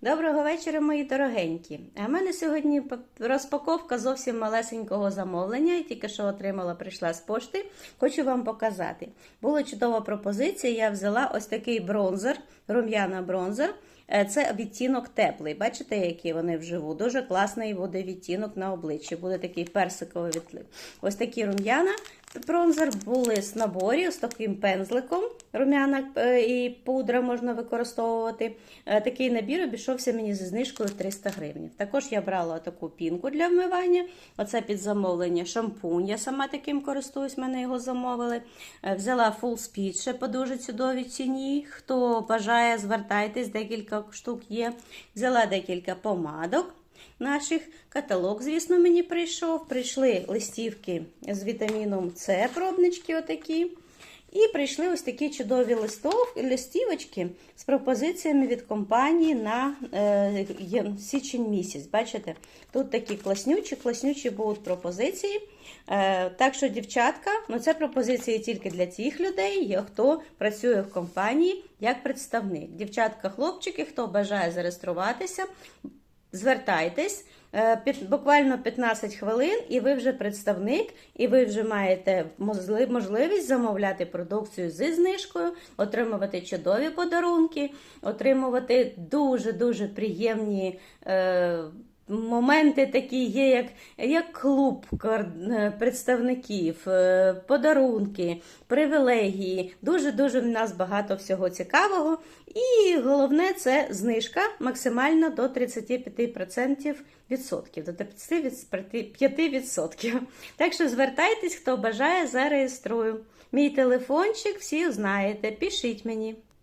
Доброго вечора, мої дорогенькі. А в мене сьогодні розпаковка зовсім малесенького замовлення. Я тільки що отримала, прийшла з пошти. Хочу вам показати. Була чудова пропозиція. Я взяла ось такий бронзер, рум'яна бронзер. Е, Це відтінок теплий. Бачите, який вони вживу. Дуже класний буде відтінок на обличчі. Буде такий персиковий відлив. Ось такі рум'яна. Бронзер були з наборі з таким пензликом. Рум'яна е, і пудра можна використовувати. Е, Такий набір обійшовся мені зі знижкою 300 гривень. Також я брала таку пінку для вмивання. Оце під замовлення шампунь. Я сама таким користуюсь, мене його замовили. Взяла Full Speed ще по дуже чудовій ціні. Хто бажає, звертайтесь, декілька штук є. Взяла декілька помадок наших. Каталог, звісно, мені прийшов. Прийшли листівки з вітаміном С, пробнички отакі. І прийшли ось такі чудові листов, листівочки з пропозиціями від компанії на е, січень місяць. Бачите? Тут такі класнючі, класнючі будуть пропозиції. Е, так що, дівчатка, ну це пропозиції тільки для тих людей, хто працює в компанії як представник. Дівчатка, хлопчики, хто бажає зареєструватися, звертайтесь. Е, Буквально 15 хвилин, і ви вже представник, і ви вже маєте можливість замовляти продукцію зі знижкою, отримувати чудові подарунки, отримувати дуже-дуже приємні. Моменти такі є, як, як клуб е, представників, е, подарунки, привілегії. Дуже-дуже в нас багато всього цікавого. І головне це знижка максимально до 35% відсотків, до 35%. Так що звертайтесь, хто бажає, зареєструю. Мій телефончик всі знаєте, пишіть мені.